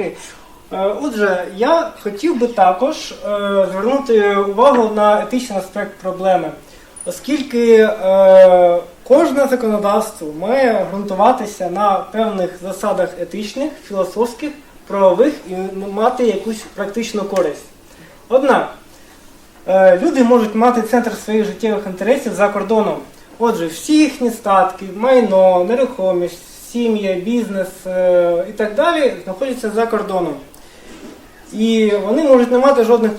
Е, Отже, я хотів би також е, звернути увагу на етичний аспект проблеми, оскільки е, кожне законодавство має ґрунтуватися на певних засадах етичних, філософських, правових і мати якусь практичну користь. Однак, люди можуть мати центр своїх життєвих інтересів за кордоном. Отже, всі їхні статки, майно, нерухомість, сім'я, бізнес е, і так далі знаходяться за кордоном. І вони можуть не мати жодних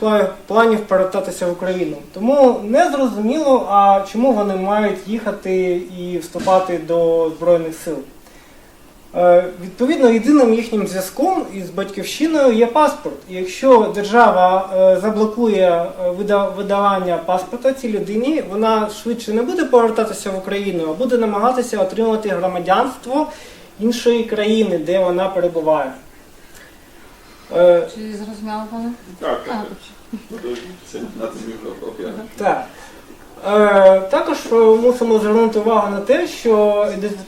планів повертатися в Україну. Тому не зрозуміло, а чому вони мають їхати і вступати до Збройних сил. Е, Відповідно, єдиним їхнім зв'язком із батьківщиною є паспорт. І якщо держава е, заблокує видавання паспорта цій людині, вона швидше не буде повертатися в Україну, а буде намагатися отримати громадянство іншої країни, де вона перебуває. Е, Чи зрозуміло пане? Так, А, так. Так. Е, також е, мусимо звернути увагу на те, що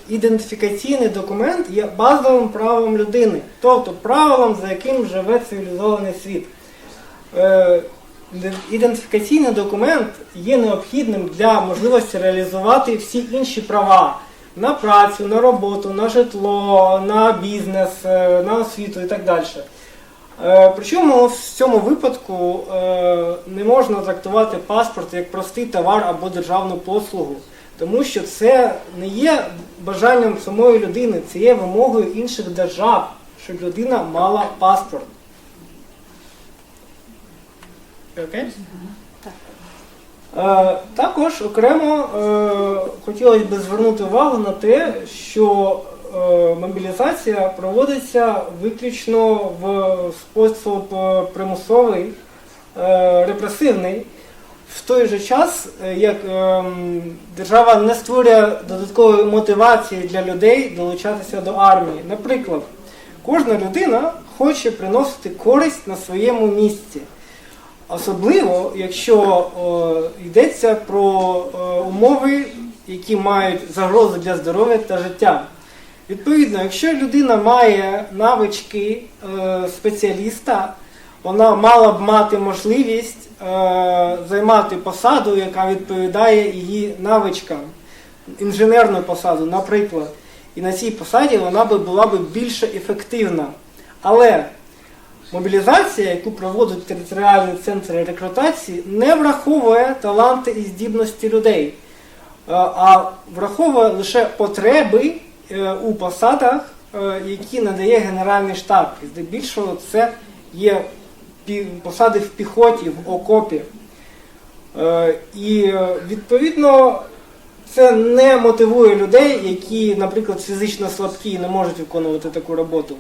ідентифікаційний документ є базовим правом людини, тобто правилом, за яким живе цивілізований світ. Ідентифікаційний документ є необхідним для можливості реалізувати всі інші права на працю, на роботу, на житло, на бізнес, е, на освіту і так далі. Е, Причому в цьому випадку е, не можна трактувати паспорт як простий товар або державну послугу, тому що це не є бажанням самої людини, це є вимогою інших держав, щоб людина мала паспорт. Окей? Е, Також окремо е, хотілося б звернути увагу на те, що е, мобілізація проводиться виключно в спосіб е, примусовий, е, репресивний. В той же час, е, як держава не створює додаткової мотивації для людей долучатися до армії. Наприклад, кожна людина хоче приносити користь на своєму місці. Особливо, якщо йдеться про умови, які мають загрозу для здоров'я та життя. Відповідно, якщо людина має навички е, спеціаліста, вона мала б мати можливість е, займати посаду, яка відповідає її навичкам, інженерну посаду, наприклад. І на цій посаді вона би була б більш ефективна. Але Мобілізація, яку проводять територіальні центри рекрутації, не враховує таланти і здібності людей, е, а враховує лише потреби е, у посадах, е, які надає Генеральний штаб. Здебільшого це є посади в піхоті, в окопі. І відповідно це не мотивує людей, які, наприклад, фізично слабкі і не можуть виконувати таку роботу.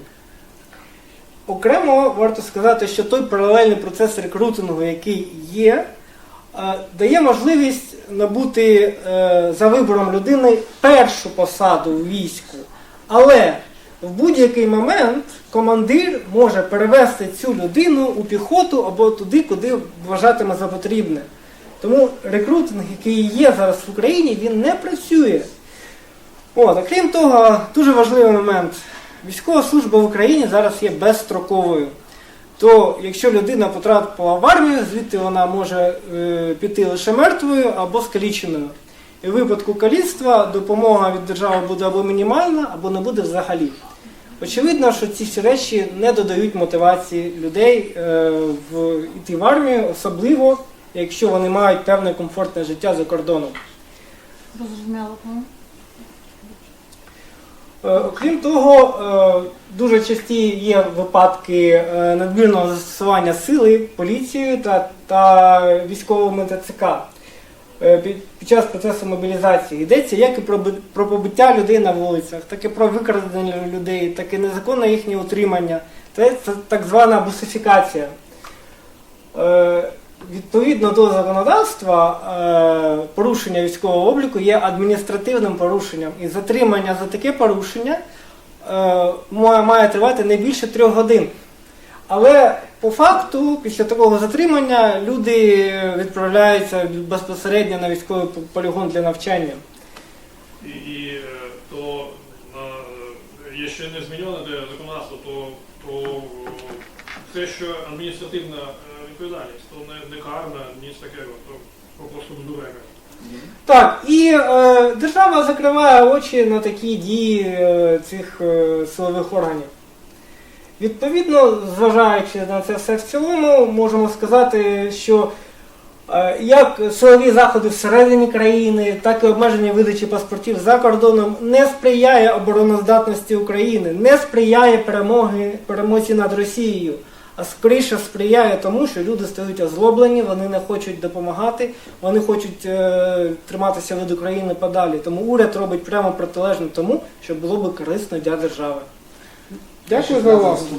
Окремо варто сказати, що той паралельний процес рекрутингу, який є, е, дає можливість набути е, за вибором людини першу посаду в війську. Але в будь-який момент командир може перевести цю людину у піхоту або туди, куди вважатиме за потрібне. Тому рекрутинг, який є зараз в Україні, він не працює. От, а крім того, дуже важливий момент. Військова служба в Україні зараз є безстроковою. То якщо людина потрапила в армію, звідти вона може е, піти лише мертвою або скаліченою. І в випадку каліцтва допомога від держави буде або мінімальна, або не буде взагалі. Очевидно, що ці всі речі не додають мотивації людей е, в йти в армію, особливо якщо вони мають певне комфортне життя за кордоном. Е, Окрім того, е, дуже часті є випадки е, надмірного застосування сили поліцією та, та військовими ТЦК е, під, час процесу мобілізації. Йдеться як і про, про побиття людей на вулицях, так і про викрадення людей, так і незаконне їхнє утримання. Це так звана бусифікація. Відповідно до законодавства, е, порушення військового обліку є адміністративним порушенням, і затримання за таке порушення е, має, тривати не більше трьох годин. Але по факту, після такого затримання, люди відправляються безпосередньо на військовий полігон для навчання. І, і е, то якщо не змінюване законодавство, то про те, що адміністративна е, відповідальність, то не, не карна, ніч таке, то просто дурека. Так, і е, держава закриває очі на такі дії е, цих е, силових органів. Відповідно, зважаючи на це все в цілому, можемо сказати, що е, як силові заходи всередині країни, так і обмеження видачі паспортів за кордоном не сприяє обороноздатності України, не сприяє перемоги, перемозі над Росією, а скоріше сприяє тому, що люди стають озлоблені, вони не хочуть допомагати, вони хочуть е, триматися від України подалі. Тому уряд робить прямо протилежно тому, що було би корисно для держави. Дякую за увагу.